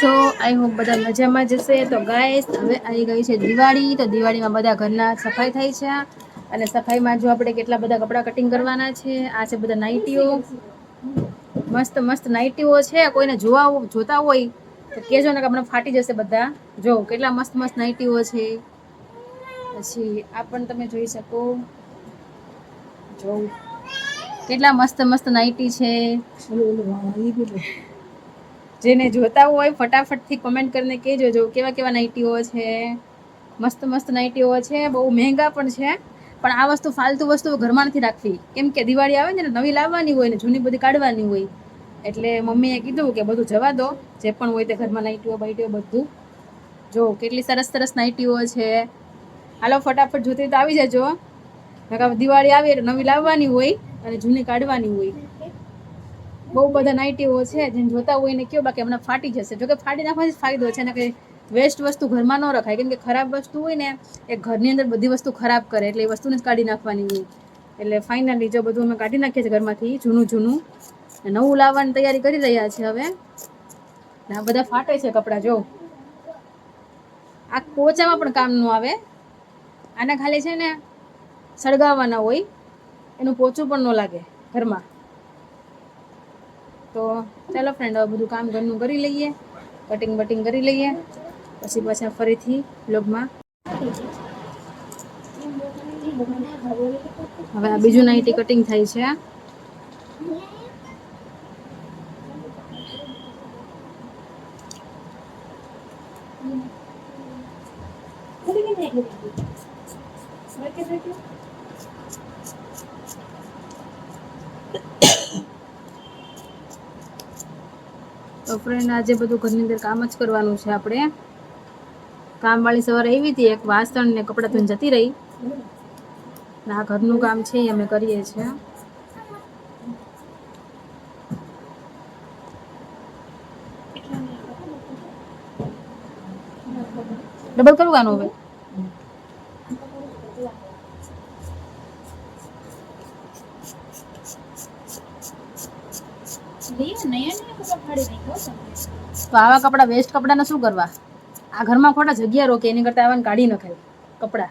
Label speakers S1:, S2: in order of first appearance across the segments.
S1: તો I hope બધા મજામાં જશે તો ગાઈસ હવે આવી ગઈ છે દિવાળી. તો દિવાળીમાં બધા ઘરના સફાઈ થાય છે. અને સફાઈમાં જો આપણે કેટલા બધા કપડાં કટિંગ કરવાના છે, આ છે બધા નાઇટીઓ. મસ્ત મસ્ત નાઇટીઓ છે. કોઈને જોવા જોતા હોય તો કહેજો ને કે આપણે ફાટી જશે બધા. જો, કેટલા મસ્ત મસ્ત નાઇટીઓ છે. પછી આ પણ તમે જોઈ શકો. જો, કેટલા મસ્ત મસ્ત નાઇટી છે. જેને જોતા હોય ફટાફટથી કમેન્ટ કરીને કહેજો જો કેવા કેવા નાઇટીઓ છે. મસ્ત મસ્ત નાઇટીઓ છે. બહુ મહેંગા પણ છે. પણ આ વસ્તુ ફાલતુ વસ્તુ ઘરમાં નથી રાખવી. કેમ કે દિવાળી આવે ને નવી લાવવાની હોય ને જૂની બધી કાઢવાની હોય. એટલે મમ્મીએ કીધું કે બધું જવા દો. જે પણ હોય તે ઘરમાં નાઇટીઓ બાઇટીઓ બધું. જો કેટલી સરસ સરસ નાઇટીઓ છે. હાલો ફટાફટ જોતી તો આવી જજો. દિવાળી આવે એટલે નવી લાવવાની હોય અને જૂની કાઢવાની હોય. બહુ બધા નાઇટીઓ છે, જેને જોતા હોય ને કયો બાકી હમણાં ફાટી જશે. જોકે ફાટી નાખવાથી ફાયદો છે ને કે વેસ્ટ વસ્તુ ઘરમાં ન રખાય. કેમ કે ખરાબ વસ્તુ હોય ને, એ ઘરની અંદર બધી વસ્તુ ખરાબ કરે એટલે એ વસ્તુને જ કાઢી નાખવાની હોય. એટલે ફાઇનલી જો બધું અમે કાઢી નાખીએ છીએ ઘરમાંથી, જૂનું જૂનું. નવું લાવવાની તૈયારી કરી રહ્યા છે હવે. આ બધા ફાટે છે કપડાં, જો. આ પોચામાં પણ કામ ન આવે. આને ખાલી છે ને, સળગાવવાના હોય. એનું પોચું પણ ન લાગે ઘરમાં. તો ચાલો ફ્રેન્ડ હવે બધું કામ ઘરનું કરી લઈએ. કટિંગ બટિંગ કરી લઈએ. પછી પાછા ફરીથી બ્લોગમાં હવે આ બીજું નાઇટી કટિંગ થાય છે. તો ફ્રેન્ડ આજે બધું ઘરની અંદર કામ જ કરવાનું છે આપણે. કામવાળી સવારે આવી હતી, એક વાસણ ને કપડાં ધોઈને જતી રહી. આ ઘરનું કામ છે, એ અમે કરીએ છીએ. ડબલ કરવાનું હવે? તો આવા કપડાં વેસ્ટ કપડાને શું કરવા? આ ઘરમાં ખોટા જગ્યા રોકે, એની કરતાં આવાને કાઢી નખાય કપડાં.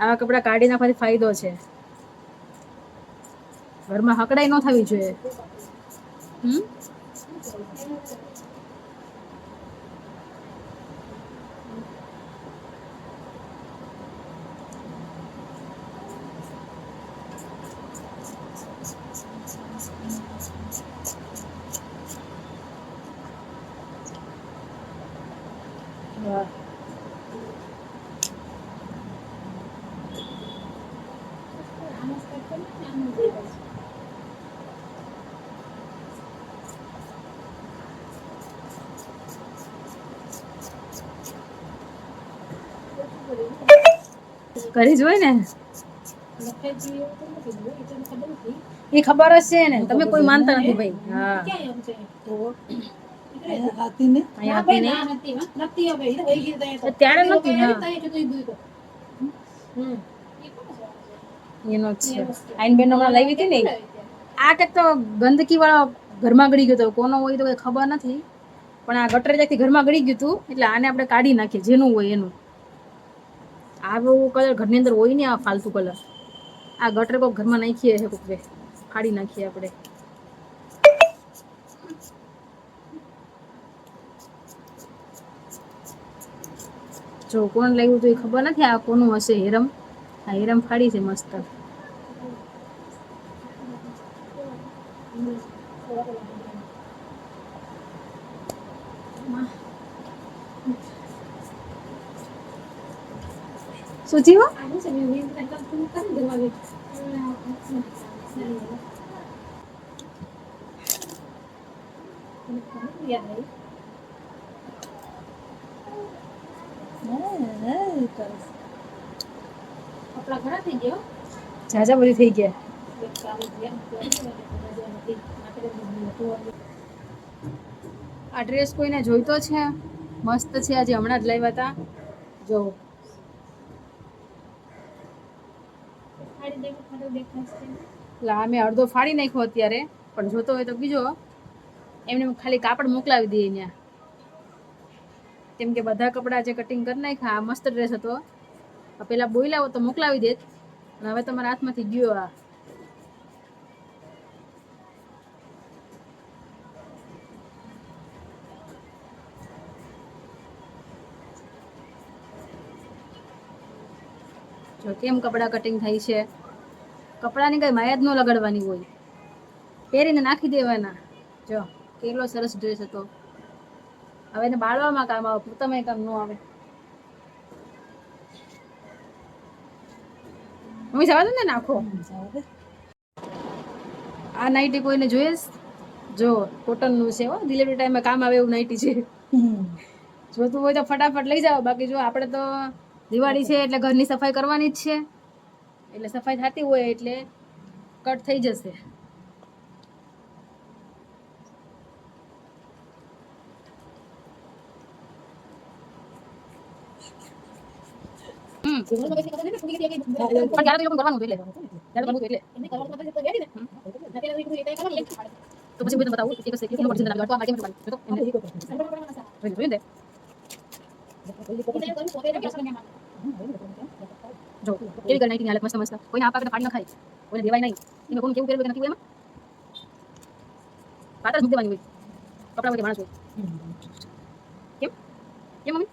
S1: આવા કપડાં કાઢી નાખવાથી ફાયદો છે. ઘરમાં હકડાઈ ન થવી જોઈએ. હમ? કરી જ હોય ને? એ ખબર જ છે ને, તમે કોઈ માનતા નથી ભાઈ. હા. ત્યારે નથી એનો છે. આઈન બેન હમણાં લાવી હતી ને આ કંઈક તો ગંદકી ઘરમાં ગળી ગયો હતો કોનો હોય તો કઈ ખબર નથી. પણ આ ગટર જાગથી ઘરમાં ગળી ગયું હતું એટલે આને આપણે કાઢી નાખીએ, જેનું હોય એનું. આવું કલર ઘરની અંદર હોય ને આ ફાલતુ કલર આ ગટર કોક ઘરમાં નાખીએ છે કોઈક ફાડી નાખીએ આપણે. જો કોણ લાવ્યું તો એ ખબર નથી આ કોનું હશે હેરમ? આ હેરમ ફાડી છે મસ્ત. થયું ઝાઝા બધી થઈ ગયા. આ ડ્રેસ કોઈને જોઈતો છે? મસ્ત છે, આજે હમણાં જ લાવ્યા હતા. જો એટલે મેં અડધો ફાડી નાખ્યો અત્યારે, પણ જોતો હોય તો બીજો એમને ખાલી કાપડ મોકલાવી દઈએ અહીંયા. કેમ કે બધા કપડાં જે કટિંગ કરી નાખ્યા, આ મસ્ત ડ્રેસ હતો. પેલા હોત તો મોકલાવી દેત હવે તમારા હાથમાંથી ગયો આ. જો કેમ કપડાં કટિંગ થાય છે? કપડાની કઈ માયા જ ન લગાડવાની હોય. પહેરીને નાખી દેવાના. જો કેટલો સરસ ડ્રેસ હતો. હવે એને બાળવામાં કામ આવે પોતામાં કામ ન આવે. મમ્મી જવા દો ને નાખો. આ નાઈટી કોઈને જોઈએ? જો કોટનનું છે હો. ડિલિવરી ટાઈમે કામ આવે એવું નાઈટી છે. જોતું હોય તો ફટાફટ લઈ જાઓ. બાકી જો આપણે તો દિવાળી છે એટલે ઘરની સફાઈ કરવાની જ છે. એટલે સફાઈ થતી હોય એટલે કટ થઈ જશે. તો પછી હું બતાવું જો કેવી ગઈ નાઈટીની હાલત મસ્ત મસ્ત કોઈને આપા પાડી ન ખાય. કોઈને દેવાય નહીં. એમાં કોણ કેવું પહેરવું નથી એમાં? પાટા જ દેવાની હોય. કપડા હોય માણસ હોય. કેમ? કેમ મમ્મી?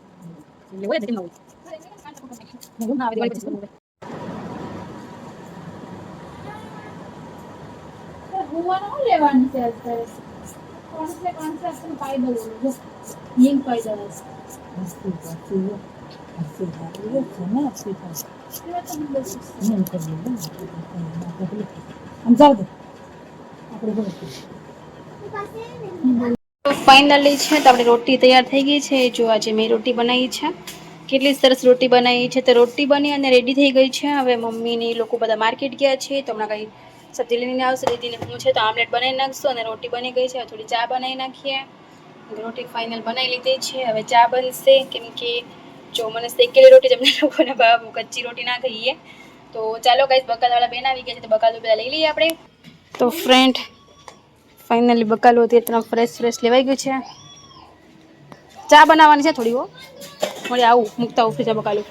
S1: એટલે હોય જ ને, હોય? ના આવે દિવાળી
S2: લેવાનું છે અત્યારે? કોન્સલે કોન્સેપ્ટ પાઈ દઉં જો લિંક પાઈ દઉં
S1: ફાઇનલી છે, તો આપણી રોટી તૈયાર થઈ ગઈ છે. જો આજે મેં રોટી બનાવી છે. કેટલી સરસ રોટી બનાવી છે. તો રોટી બની અને રેડી થઈ ગઈ છે. હવે મમ્મીની લોકો બધા માર્કેટ ગયા છે. તો હમણાં કંઈ સબ્જી લઈને આવશે. દીદીને હું છે તો આમલેટ બનાવી નાખશું અને રોટી બની ગઈ છે. હવે થોડી ચા બનાવી નાખીએ. રોટી ફાઇનલ બનાવી લીધી છે. હવે ચા બનશે, કેમ કે જો મને શેકેલી રોટી જમને લોકોને ભાવ કચ્ચી રોટી ના ખાઈએ. તો ચાલો ગાઈસ બકાલવાળા બેન આવી ગયા છે તો બકાલો પહેલાં લઈ લઈએ આપણે. તો ફ્રેન્ડ ફાઇનલી બકાલો તે ત્રણ ફ્રેશ ફ્રેશ લેવાઈ ગયું છે. ચા બનાવવાની છે થોડી હો. મળે આવું, મૂકતા આવું ફ્રીજા બકાલું.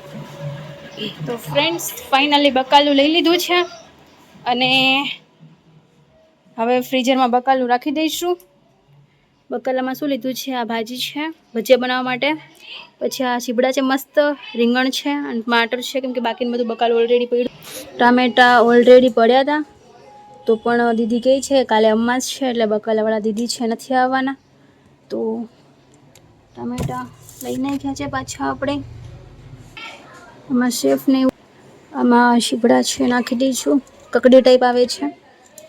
S1: તો ફ્રેન્ડ્સ ફાઇનલી બકાલું લઈ લીધું છે. અને હવે ફ્રીઝરમાં બકાલું રાખી દઈશું. બકાલામાં શું લીધું છે? આ ભાજી છે, ભજીયા બનાવવા માટે. પછી આ ચીબડા છે, મસ્ત રીંગણ છે, અને ટમાટર છે, કેમ કે બાકીનું બધું બકાલ ઓલરેડી પડ્યું. ટામેટા ઓલરેડી પડ્યા હતા. તો પણ દીદી કહે છે, કાલે અમ્મા જ છે, એટલે બકાલાવાળા દીદી છે, નથી આવવાના. તો ટામેટા લઈને ગયા છે પાછા આપણે. આમાં શેફને આમાં શીપડા છે, નાખી દઈશું. કકડી ટાઈપ આવે છે.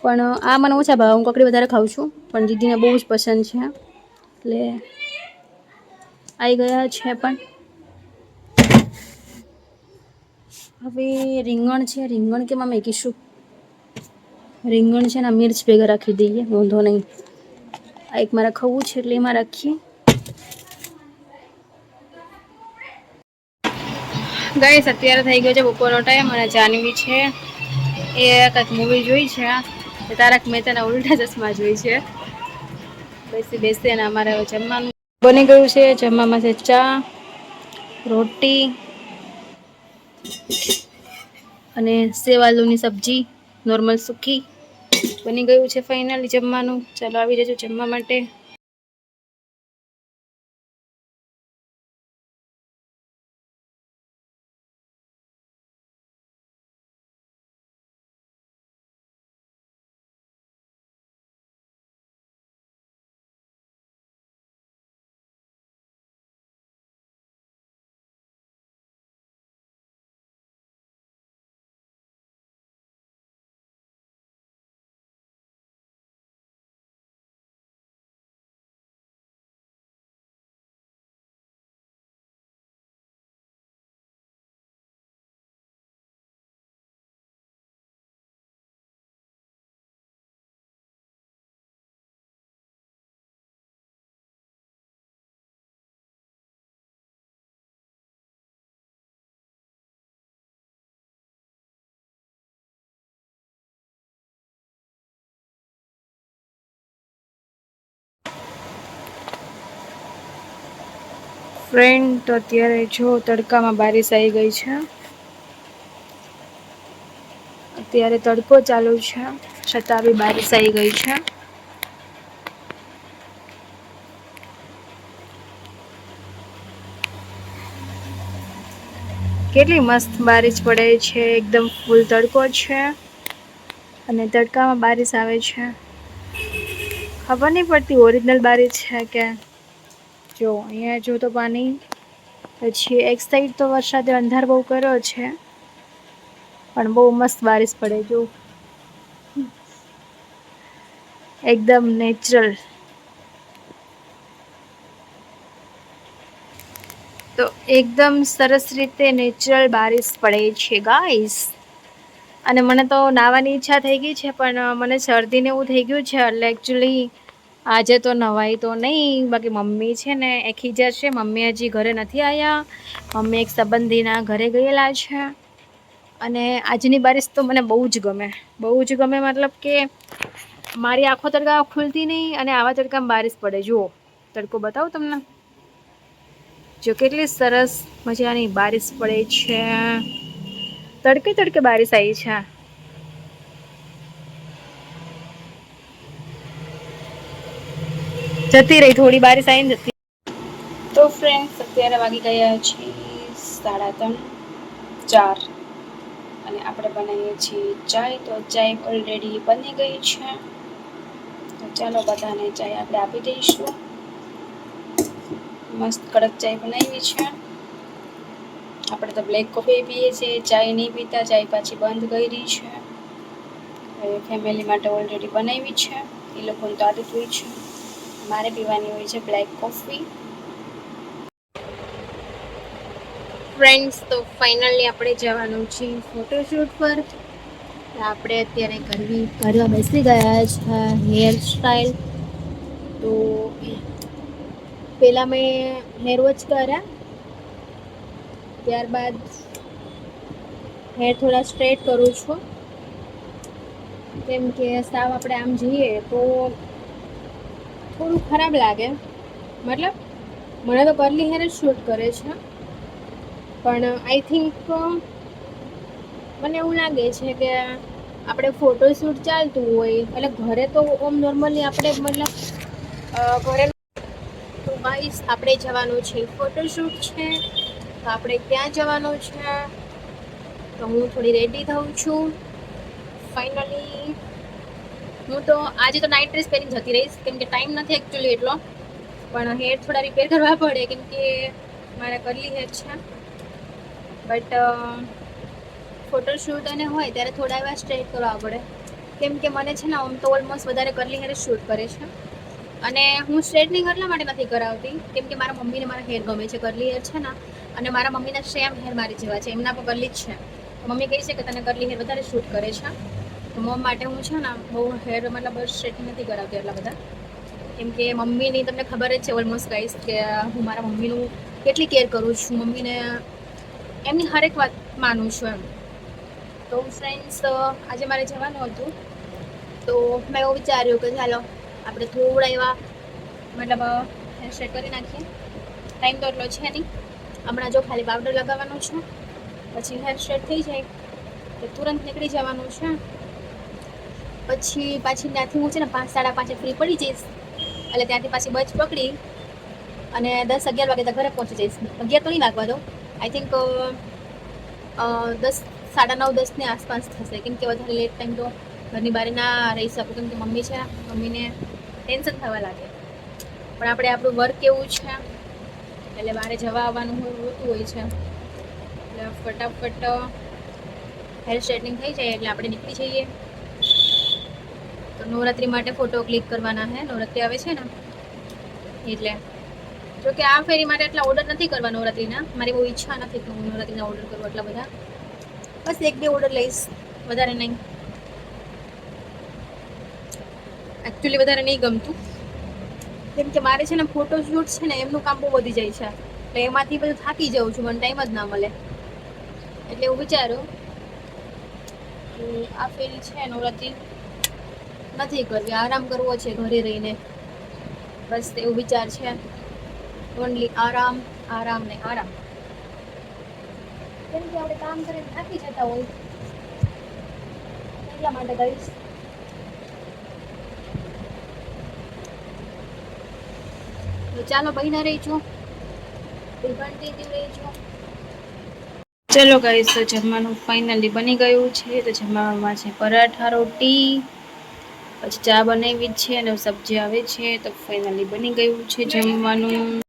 S1: પણ, આ મને ઓછા ભાવે. હું કકડી વધારે ખાઉં છું, પણ દીદીને બહુ જ પસંદ છે. એટલે આવી ગયા છે પણ. હવે રીંગણ છે. રીંગણ કેમાં મેકીશું? રીંગણ છે ને મિર્ચ ભેગા રાખી દઈએ, વાંધો નહીં. આ એક મારે ખવું છે, એટલે એમાં રાખીએ. ગાઈસ, અત્યારે થઈ ગયો છે બપોરનો ટાઈમ અને જાનવી છે. એ કંઈક મૂવી જોઈ છે. તારક મહેતાના ઉલ્ટા ચશ્મા જોઈ છે. બેસી બેસી અને અમારે હવે જમવાનું બની ગયું છે. જમવામાં છે ચા, રોટી અને સેવ આલુની સબ્જી, નોર્મલ સૂકી બની ગયું છે ફાઇનલી જમવાનું. ચાલો આવી જજો જમવા માટે. ફ્રેન્ડ તો અત્યારે જો તડકામાં બારિશ આવી ગઈ છે. અત્યારે તડકો ચાલુ છે, છતાં બી બારિશ આવી ગઈ છે. કેટલી મસ્ત બારિશ પડે છે, એકદમ ફૂલ તડકો છે. અને તડકામાં બારિશ આવે છે. ખબર નહીં પડતી ઓરિજિનલ બારીશ છે કે જો, અહીંયા જો તો પાણી, પછી એક સાઈડ તો વરસાદે અંધાર બહુ કર્યો છે, પણ બહુ મસ્ત બારિશ પડે જો. એકદમ નેચરલ તો એકદમ સરસ રીતે નેચરલ બારિશ પડે છે ગાઈસ અને મને તો નાવાની ઈચ્છા થઈ ગઈ છે, પણ મને શરદીને એવું થઈ ગયું છે, એટલે એકચ્યુઅલી આજે તો નવાઈ તો નહીં, બાકી મમ્મી છે ને, એ ખીજા છે. મમ્મી હજી ઘરે નથી આવ્યા મમ્મી એક સંબંધીના ઘરે ગયેલા છે. અને આજની બારિશ તો મને બહુ જ ગમે. બહુ જ ગમે મતલબ કે મારી આંખો તડકા ખુલતી નહીં અને આવા તડકામાં બારિશ પડે. જુઓ, તડકો બતાવું તમને. જો કેટલી સરસ મજાની બારિશ પડે છે. તડકે તડકે બારિશ આવી છે. જતી રહી, થોડી બારી આવીને જતી તો ફ્રેન્ડ્સ અત્યારે વાગી ગયા છે સાડા ત્રણ, ચાર. અને આપણે બનાવીએ છીએ ચાય. તો ચાય ઓલરેડી બની ગઈ છે. તો ચાલો બધાને ચાય આપણે આપી દઈશું. મસ્ત કડક ચાય બનાવી છે. આપણે તો બ્લેક કોફી પીએ છીએ, ચાય નહીં પીતા, ચાય પાછી બંધ કરી છે. ફેમિલી માટે ઓલરેડી બનાવી છે. એ લોકોને તો આદત હોય છે. મારે પીવાની હોય છે બ્લેક કોફી ફ્રેન્ડ્સ તો ફાઇનલી આપણે જવાનું છે ફોટોશૂટ પર. આપણે અત્યારે કરવી કરવા બેસી ગયા છે હેર સ્ટાઈલ તો પહેલાં મેં હેર વોશ કર્યા. ત્યારબાદ હેર થોડા સ્ટ્રેટ કરું છું. કેમ કે સાવ આપણે આમ જઈએ તો થોડું ખરાબ લાગે. મતલબ, મને તો કરલી હેર જ શૂટ કરે છે. પણ આઈ થિંક મને એવું લાગે છે કે આપણે ફોટોશૂટ ચાલતું હોય, એટલે ઘરે તો ઓમ નોર્મલી આપણે મતલબ ઘરે તો આપણે જવાનું છે ફોટોશૂટ છે, તો આપણે ત્યાં જવાનું છે. તો હું થોડી રેડી થઉં છું. ફાઇનલી હું તો આજે તો નાઇટ ડ્રેસ પહેરીને જતી રહીશ. કેમ કે ટાઈમ નથી એકચ્યુઅલી એટલો. પણ હેર થોડા રિપેર કરવા પડે. કેમ કે મારા કરલી હેર છે. બટ ફોટોશૂટ અને હોય ત્યારે થોડા એવા સ્ટ્રેટ કરવા પડે. કેમ કે મને છે ને આમ તો ઓલમોસ્ટ વધારે કરલી હેર શૂટ કરે છે. અને હું સ્ટ્રેટનિંગ એટલા માટે નથી કરાવતી. કેમ કે મારા મમ્મીને મારા હેર ગમે છે. કરલી હેર છે ને, અને મારા મમ્મીના સેમ હેર મારી જેવા છે. એમના પણ કરલી જ છે. મમ્મી કહી છે કે તને કરલી હેર વધારે શૂટ કરે છે. તો મમ માટે હું છે ને બહુ હેર મતલબ સ્ટ્રેટિંગ નથી કરાવતી એટલા બધા. કેમ કે મમ્મીની તમને ખબર જ છે ઓલમોસ્ટ ગાઈસ કે હું મારા મમ્મીનું કેટલી કેર કરું છું. મમ્મીને એમની હરેક વાત માનું છું એમ. તો ફ્રેન્ડ્સ આજે મારે જવાનું હતું. તો મેં એવું વિચાર્યું કે ચાલો, આપણે થોડા એવા મતલબ હેર સ્ટ્રેટ કરી નાખીએ. ટાઈમ તો એટલો છે નહીં. હમણાં જો ખાલી પાવડર લગાવવાનો છે, પછી હેર સ્ટ્રેટ થઈ જાય, તો તુરંત નીકળી જવાનું છે. પછી પાછી ત્યાંથી હું છે ને પાંચ, સાડા પાંચે ફ્રી પડી જઈશ. એટલે ત્યાંથી પાછી બસ પકડી અને દસ અગિયાર વાગે તો ઘરે પહોંચી જઈશ. અગિયાર તો નહીં લાગવા દો આઈ થિંક દસ, સાડા નવ દસની આસપાસ થશે. કેમ કે વધારે લેટ ટાઈમ તો ઘરની બહાર ના રહી શકું. કેમ કે મમ્મી છે, મમ્મીને ટેન્શન થવા લાગે. પણ આપણે આપણું વર્ક કેવું છે. એટલે બહારે જવા આવવાનું હોતું હોય છે. એટલે ફટાફટ હેર સ્ટ્રેટનિંગ થઈ જાય એટલે આપણે નીકળી જઈએ. નવરાત્રી માટે ફોટો ક્લિક કરવાના છે નવરાત્રી આવે છે ને? એટલે. જો કે આ ફેરી માટે એટલા ઓર્ડર નથી કરવા નવરાત્રીના. મારી બહુ ઈચ્છા નથી કે હું નવરાત્રીના ઓર્ડર કરું એટલા બધા. બસ એક બે ઓર્ડર લઈશ. વધારે નહીં. એકચ્યુઅલી વધારે નહીં ગમતું. કેમ કે મારે છે ને ફોટો શૂટ છે ને, એમનું કામ બહુ વધી જાય છે. એટલે એમાંથી બધું થાકી જાઉં છું. મને ટાઈમ જ ના મળે. એટલે હું વિચારું આ ફેરી છે નવરાત્રી. નથી કરવી, આરામ કરવો છે ઘરે રહીને. બસ એવું વિચાર છે. ઓનલી આરામ આરામ ને આરામ. કેમ કે આપણે કામ કરીને થાકી જતા હોય. એટલા માટે તો ચાલો બહીના રહી છું. ચલો ગાઈસ તો જમવાનું ફાઇનલી બની ગયું છે. તો જમવામાં છે પરાઠા, રોટી પછી ચા બનાવી છે અને સબ્જી આવે છે તો ફાઇનલી બની ગયું છે જમવાનું.